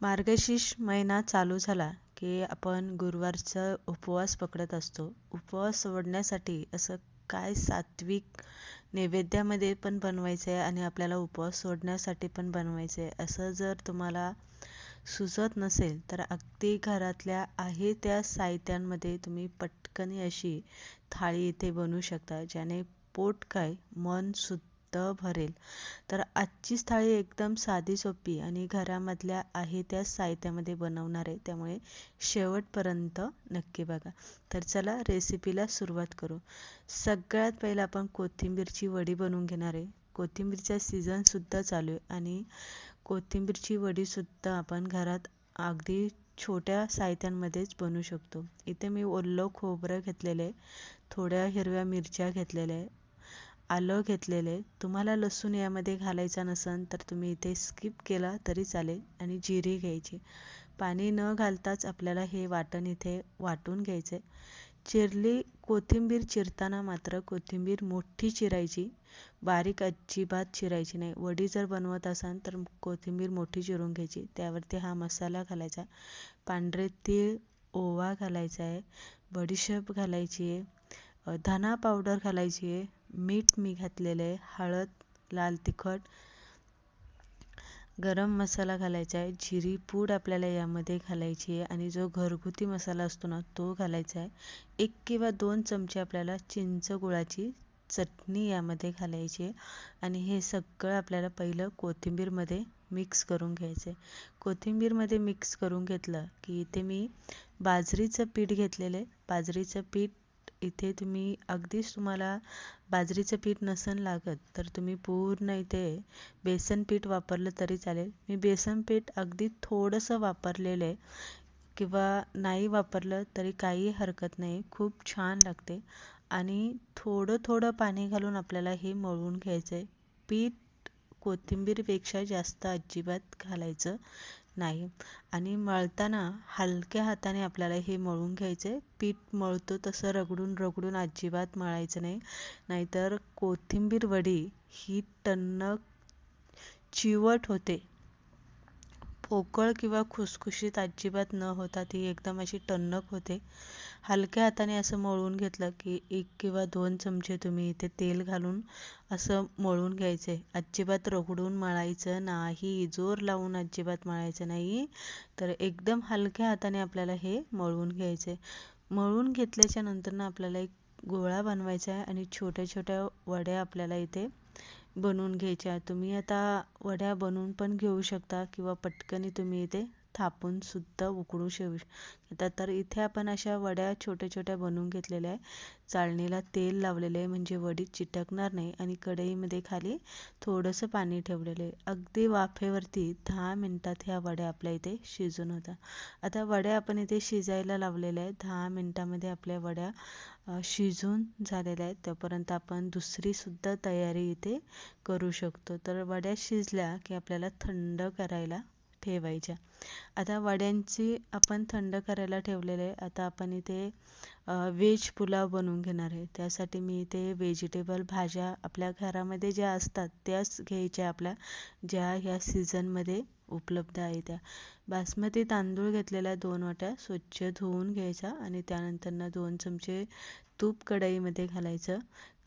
मार्गशीर्ष महिना चालू झाला की आपण गुरुवारचा उपवास पकडत असतो. उपवास सोडण्यासाठी असं काय सात्विक नैवेद्यामध्ये पण बनवायचं आहे आणि आपल्याला उपवास सोडण्यासाठी पण बनवायचं आहे असं जर तुम्हाला सुचत नसेल तर अगदी घरातल्या आहे त्या साहित्यांमध्ये तुम्ही पटकन अशी थाळी इथे बनवू शकता ज्याने पोट काय मन सुद्धा भरेल. तर आजचीच थाळी एकदम साधी सोपी आणि घरामधल्या आहे त्या साहित्यामध्ये बनवणार आहे. त्यामुळे शेवटपर्यंत नक्की बघा. तर चला रेसिपीला सुरुवात करू. सगळ्यात पहिलं आपण कोथिंबीरची वडी बनवून घेणार आहे. कोथिंबीरचा सीझनसुद्धा चालू आहे आणि कोथिंबीरची वडीसुद्धा आपण घरात अगदी छोट्या साहित्यांमध्येच बनवू शकतो. इथे मी ओलं खोबरं घेतलेलं आहे. थोड्या हिरव्या मिरच्या घेतलेल्या आहे. आलं घेतलेले तुम्हाला लसूण यामध्ये घालायचा नसेल तर तुम्ही इथे स्किप केला तरी चालेल आणि जिरी घ्यायची. पाणी न घालताच आपल्याला हे वाटण इथे वाटून घ्यायचं आहे चिरली कोथिंबीर चिरताना मात्र कोथिंबीर मोठी चिरायची बारीक अजिबात चिरायची नाही. वडी जर बनवत असाल तर कोथिंबीर मोठी चिरून घ्यायची. त्यावरती हा मसाला घालायचा. पांढरे तीळ ओवा घालायचा आहे बडीशेप घालायची आहे धना पावडर घालायची आहे. मीठ मी घातलेलं आहे. हळद लाल तिखट गरम मसाला घालायचा आहे. जिरी पूड आपल्याला यामध्ये घालायची आहे आणि जो घरगुती मसाला असतो ना तो घालायचा आहे. एक किंवा दोन चमचे आपल्याला चिंच गुळाची चटणी यामध्ये घालायची आहे आणि हे सगळं आपल्याला पहिलं कोथिंबीरमध्ये मिक्स करून घ्यायचं आहे. कोथिंबीरमध्ये मिक्स करून घेतलं की इथे मी बाजरीचं पीठ घेतलेलं आहे. बाजरीचं पीठ इथे तुम्ही अगदीच तुम्हाला बाजरीचं पीठ नसन लागत तर तुम्ही पूर्ण इथे बेसन पीठ वापरलं तरी चालेल. मी बेसन पीठ अगदी थोडंसं वापरलेलं आहे किंवा नाही वापरलं तरी काही हरकत नाही खूप छान लागते. आणि थोडं थोडं पाणी घालून आपल्याला हे मळून घ्यायचं आहे पीठ कोथिंबीरपेक्षा जास्त अजिबात घालायचं नाही. आणि मळताना हलक्या हाताने आपल्याला हे मळून घ्यायचे. पीठ मळतो तसं रगडून रगडून अजिबात मळायचं नाही. नाहीतर कोथिंबीर वडी ही टणक चिवट होते. पोकळ किंवा खुसखुशीत अजिबात न होता ती एकदम अशी टणक होते. हलक्या हाताने असं मळून घेतलं की एक किंवा दोन चमचे तुम्ही इथे तेल घालून असं मळून घ्यायचे. अजिबात रगडून मळायचं नाही जोर लावून अजिबात मळायचं नाही. तर एकदम हलक्या हाताने आपल्याला हे मळून घ्यायचे. मळून घेतल्याच्या नंतर ना आपल्याला एक गोळा बनवायचा आहे आणि छोट्या छोट्या वड्या आपल्याला इथे बनवून घ्यायच्या. तुम्ही आता वड्या बनवून पण घेऊ शकता किंवा पटकनी तुम्ही इथे थापून सुद्धा उकडू शकू शकता तर इथे आपण अशा वड्या छोट्या छोट्या बनवून घेतलेल्या आहे चाळणीला तेल लावलेलं आहे म्हणजे वडी चिटकणार नाही आणि कढईमध्ये खाली थोडंसं पाणी ठेवलेलं आहे. अगदी वाफेवरती दहा मिनटात ह्या वड्या आपल्या इथे शिजून होतात. आता वड्या आपण इथे शिजायला लावलेल्या आहेत. दहा मिनटामध्ये आपल्या वड्या शिजून झालेल्या आहेत. तोपर्यंत आपण दुसरीसुद्धा तयारी इथे करू शकतो. तर वड्या शिजल्या की आपल्याला थंड करायला ठेवायच्या. आता वड्यांची आपण थंड करायला ठेवलेले आहे. आता आपण इथे व्हेज पुलाव बनवून घेणार आहे. त्यासाठी मी इथे व्हेजिटेबल भाज्या आपल्या घरामध्ये ज्या असतात त्याच घ्यायच्या आपल्या ज्या ह्या सीझनमध्ये उपलब्ध आहे त्या. बासमती तांदूळ घेतलेल्या दोन वाट्या. स्वच्छ धुवून घ्यायचा आणि त्यानंतरनं दोन चमचे तूप कढईमध्ये घालायचं.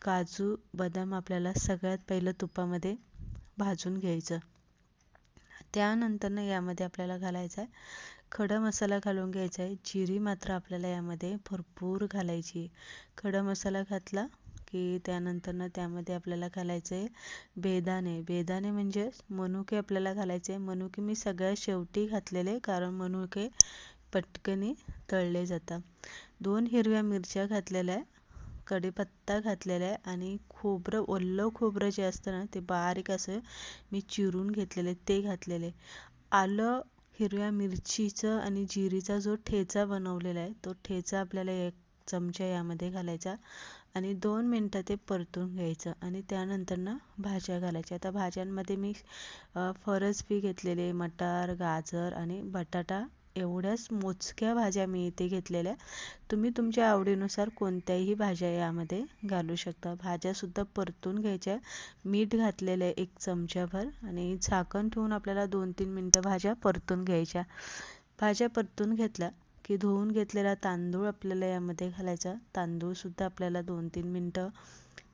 काजू बदाम आपल्याला सगळ्यात पहिलं तुपामध्ये भाजून घ्यायचं. त्यानंतरनं यामध्ये आपल्याला घालायचं आहे खडा मसाला घालून घ्यायचा आहे जिरी मात्र आपल्याला यामध्ये भरपूर घालायची. खडा मसाला घातला की त्यानंतरनं त्यामध्ये आपल्याला घालायचं आहे बेदाणे. बेदाणे म्हणजे मनुके आपल्याला घालायचे मनुके मी सगळ्यात शेवटी घातलेले कारण मनुके पटकनी तळले जातात. दोन हिरव्या मिरच्या घातलेल्या आहे कढीपत्ता घातलेला आहे आणि खोबरं ओलं खोबरं जे असतं ना ते बारीक असं मी चिरून घेतलेले ते घातलेले आलं हिरव्या मिरचीचं आणि जिरीचा जो ठेचा बनवलेला आहे तो ठेचा आपल्याला एक चमचा यामध्ये घालायचा आणि दोन मिनटं ते परतून घ्यायचं आणि त्यानंतर ना भाज्या घालायच्या. आता भाज्यांमध्ये मी फरसबी घेतलेले मटार गाजर आणि बटाटा एवढ्याच मोजक्या भाज्या मी इथे घेतलेल्या तुम्ही तुमच्या आवडीनुसार कोणत्याही भाज्या यामध्ये घालू शकता. भाज्यासुद्धा परतून घ्यायच्या मीठ घातलेलं आहे एक चमच्याभर आणि झाकण ठेवून आपल्याला दोन तीन मिनटं भाज्या परतून घ्यायच्या. भाज्या परतून घेतल्या की धुवून घेतलेला तांदूळ आपल्याला यामध्ये घालायचा. तांदूळसुद्धा आपल्याला दोन तीन मिनटं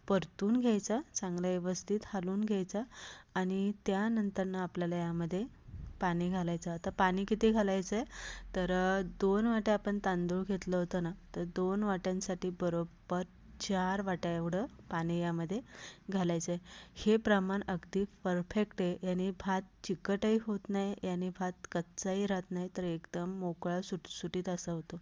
परतून घ्यायचा. चांगला व्यवस्थित हलवून घ्यायचा आणि त्यानंतरनं आपल्याला यामध्ये पाणी घालायचं. आता पाणी किती घालायचं आहे तर दोन वाट्या आपण तांदूळ घेतलं होतं ना तर दोन वाट्यांसाठी बरोबर चार वाट्या एवढं पाणी यामध्ये घालायचं आहे हे प्रमाण अगदी परफेक्ट आहे. याने भात चिकटही होत नाही याने भात कच्चाही राहत नाही तर एकदम मोकळा सुटसुटीत असा होतो.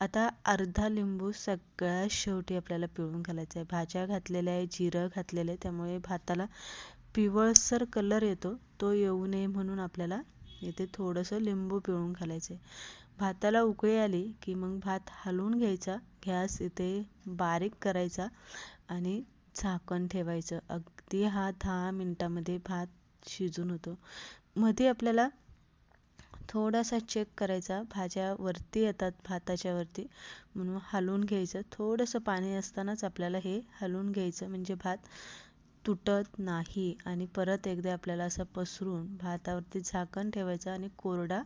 आता अर्धा लिंबू सगळ्यात शेवटी आपल्याला पिळून घालायचा आहे भाज्या घातलेल्या आहे जिरं घातलेलं आहे त्यामुळे भाताला पिवळसर कलर येतो तो येऊ नये म्हणून आपल्याला इथे थोडंसं लिंबू पिळून घालायचे भाताला उकळी आली की मग भात हलवून घ्यायचा गॅस इथे बारीक करायचा आणि झाकण ठेवायचं. अगदी हा दहा मिनटामध्ये भात शिजून होतो. मध्ये आपल्याला थोडासा चेक करायचा. भाज्या वरती येतात भाताच्या वरती. म्हणून हलवून घ्यायचं. थोडंसं पाणी असतानाच आपल्याला हे हलवून घ्यायचं. म्हणजे भात तुटत नाही. आणि परत एकदा आपल्याला असं पसरून भातावरती झाकण ठेवायचं आणि कोरडा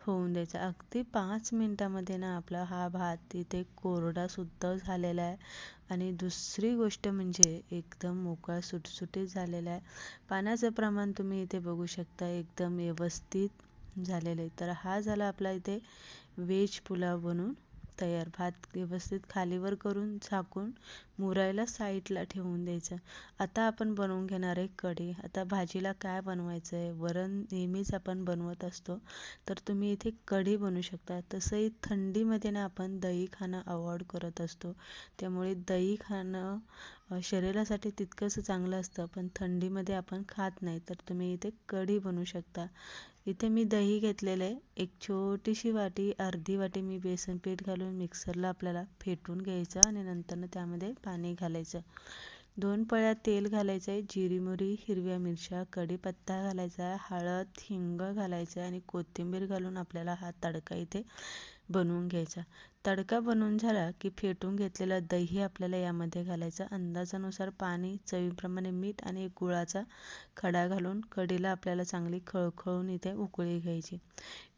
होऊन द्यायचा. अगदी पाच मिनटामध्ये ना आपला हा भात इथे कोरडासुद्धा झालेला आहे. आणि दुसरी गोष्ट म्हणजे एकदम मोकळा सुटसुटीत झालेला आहे. पाण्याचं प्रमाण तुम्ही इथे बघू शकता एकदम व्यवस्थित झालेलं आहे. तर हा झाला आपला इथे व्हेज पुलाव बनून. तयार. भात व्यवस्थित खालीवर करून झाकून मुरायला साईडला ठेवून द्यायचं. आता आपण बनवून घेणार आहे कढी. आता भाजीला काय बनवायचं आहे वरण नेहमीच आपण बनवत असतो. तर तुम्ही इथे कढी बनवू शकता. तसंही थंडीमध्ये ना आपण दही खाणं अवॉइड करत असतो. त्यामुळे दही खाणं शरीरासाठी तितकंसं चांगलं असतं पण थंडीमध्ये आपण खात नाही तर तुम्ही इथे कढी बनवू शकता. इथे मी दही घेतलेलं आहे. एक छोटीशी वाटी अर्धी वाटी मी बेसन पीठ घालून मिक्सरला आपल्याला फेटून घ्यायचं आणि नंतरनं त्यामध्ये पाणी घालायचं. दोन पळ्या तेल घालायचं आहे जिरी मोहरी हिरव्या मिरच्या कढीपत्ता घालायचा आहे हळद हिंग घालायचं आहे आणि कोथिंबीर घालून आपल्याला हा तडका इथे बनवून घ्यायचा. तडका बनवून झाला की फेटून घेतलेला दही आपल्याला यामध्ये घालायचं. अंदाजानुसार पाणी चवीप्रमाणे मीठ आणि एक गुळाचा खडा घालून कढीला आपल्याला चांगली खळखळून इथे उकळी घ्यायची.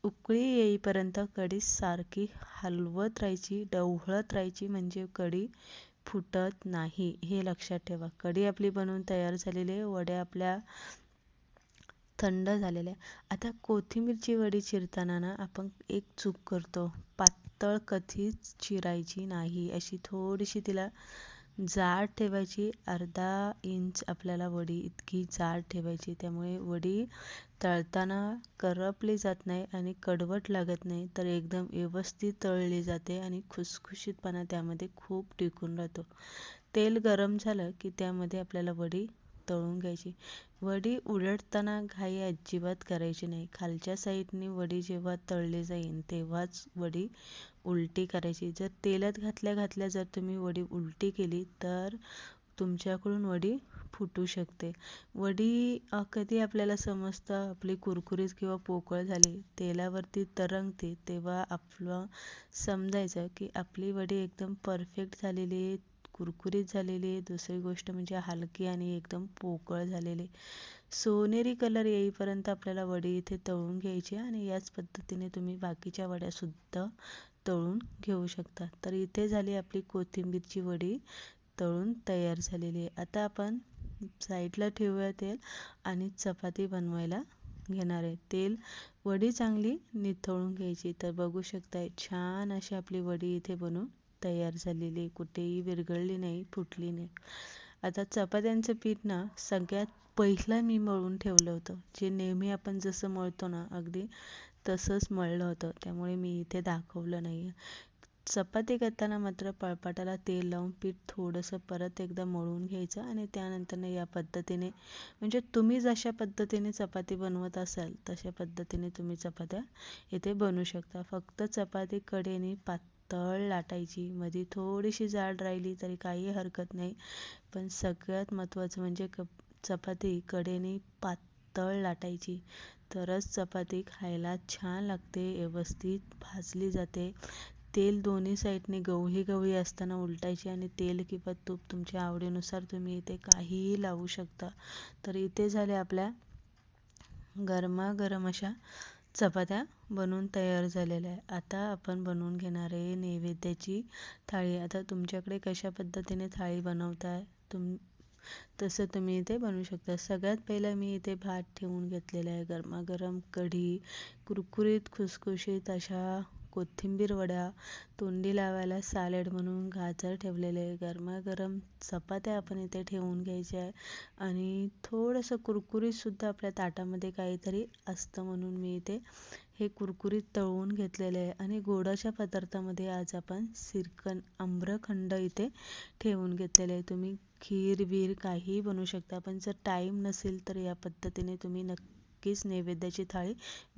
उकळी येईपर्यंत कढी सारखी हलवत राहायची. डवळत राहायची म्हणजे कढी फुटत नाही हे लक्षात ठेवा. कढी आपली बनवून तयार झालेली आहे वड्या आपल्या थंड झालेल्या आता कोथिंबीरची वडी चिरताना ना आपण एक चूक करतो. पातळ कधीच चिरायची नाही. अशी थोडीशी तिला जाड ठेवायची. अर्धा इंच आपल्याला वडी इतकी जाड ठेवायची. त्यामुळे वडी तळताना करपली जात नाही आणि कडवट लागत नाही तर एकदम व्यवस्थित तळली जाते आणि खुसखुशीतपणा त्यामध्ये खूप टिकून राहतो. तेल गरम झालं की त्यामध्ये आपल्याला वडी तळून घ्यायची. वडी उलटताना घाई अजिबात करायची नाही. खालच्या साईडने वडी जेव्हा तळली जाईल तेव्हाच वडी उलटी करायची. जर तेलात घातल्या घातल्या जर तुम्ही वडी उलटी केली तर तुमच्याकडून वडी फुटू शकते. वडी कधी आपल्याला समजतं आपली कुरकुरीत किंवा पोकळ झाली तेलावरती तरंगते तेव्हा आपलं समजायचं की आपली वडी एकदम परफेक्ट झालेली आहे कुरकुरीत झालेली आहे दुसरी गोष्ट म्हणजे हलकी आणि एकदम पोकळ झालेली. सोनेरी कलर येईपर्यंत आपल्याला वडी इथे तळून घ्यायची आणि याच पद्धतीने तुम्ही बाकीच्या वड्यासुद्धा तळून घेऊ शकता. तर इथे झाली आपली कोथिंबीरची वडी तळून तयार झालेली आहे. आता आपण साईडला ठेवूया तेल आणि चपाती बनवायला घेणार आहे. तेल वडी चांगली निथळून घ्यायची. तर बघू शकताय छान अशी आपली वडी इथे बनवून तयार झालेली कुठेही विरघळली नाही फुटली नाही. आता चपात्यांचं पीठ ना सगळ्यात पहिलं मी मळून ठेवलं होतं. जे नेहमी आपण जसं मळतो ना अगदी तसंच मळलं होतं. त्यामुळे मी इथे दाखवलं नाही चपाती करताना मात्र पळपाटाला तेल लावून पीठ थोडंसं परत एकदा मळून घ्यायचं आणि त्यानंतरनं या पद्धतीने म्हणजे तुम्ही जशा पद्धतीने चपाती बनवत असाल तशा पद्धतीने तुम्ही चपात्या इथे बनवू शकता. फक्त चपाती कडेने तळ लाटायची. मध्ये थोडीशी जाड राहिली तरी काही हरकत नाही. पण सगळ्यात महत्त्वाचं म्हणजे क चपाती कडेने पातळ तळ लाटायची. तरच चपाती खायला छान लागते व्यवस्थित भाजली जाते. तेल दोन्ही साईडने गवळी गवळी असताना उलटायची आणि तेल किंवा तूप तुमच्या आवडीनुसार तुम्ही इथे काहीही लावू शकता. तर इथे झाले आपल्या गरमागरम अशा चपात्या बनवून तयार झालेल्या आहे आता आपण बनवून घेणार आहे नैवेद्याची थाळी. आता तुमच्याकडे कशा पद्धतीने थाळी बनवताय? तुम तसं तुम्ही इथे बनवू शकता. सगळ्यात पहिला मी इथे भात ठेवून घेतलेला आहे. गरमागरम कढी कुरकुरीत खुसखुशीत अशा कोथिंबीर वड्या तोंडी लावायला सॅलेड म्हणून गाजर ठेवलेले गरमागरम चपात्या आपण इथे ठेवून घ्यायच्या आहे. आणि थोडंसं कुरकुरीतसुद्धा आपल्या ताटामध्ये काहीतरी असतं म्हणून मी इथे हे कुरकुरीत तळून घेतलेले आहे. आणि गोडाच्या पदार्थामध्ये आज आपण सिरकन आम्रखंड इथे ठेवून घेतलेले आहे. तुम्ही खीर बीर काहीही बनवू शकता पण जर टाईम नसेल तर या पद्धतीने तुम्ही नक्कीच नैवेद्याची थाळी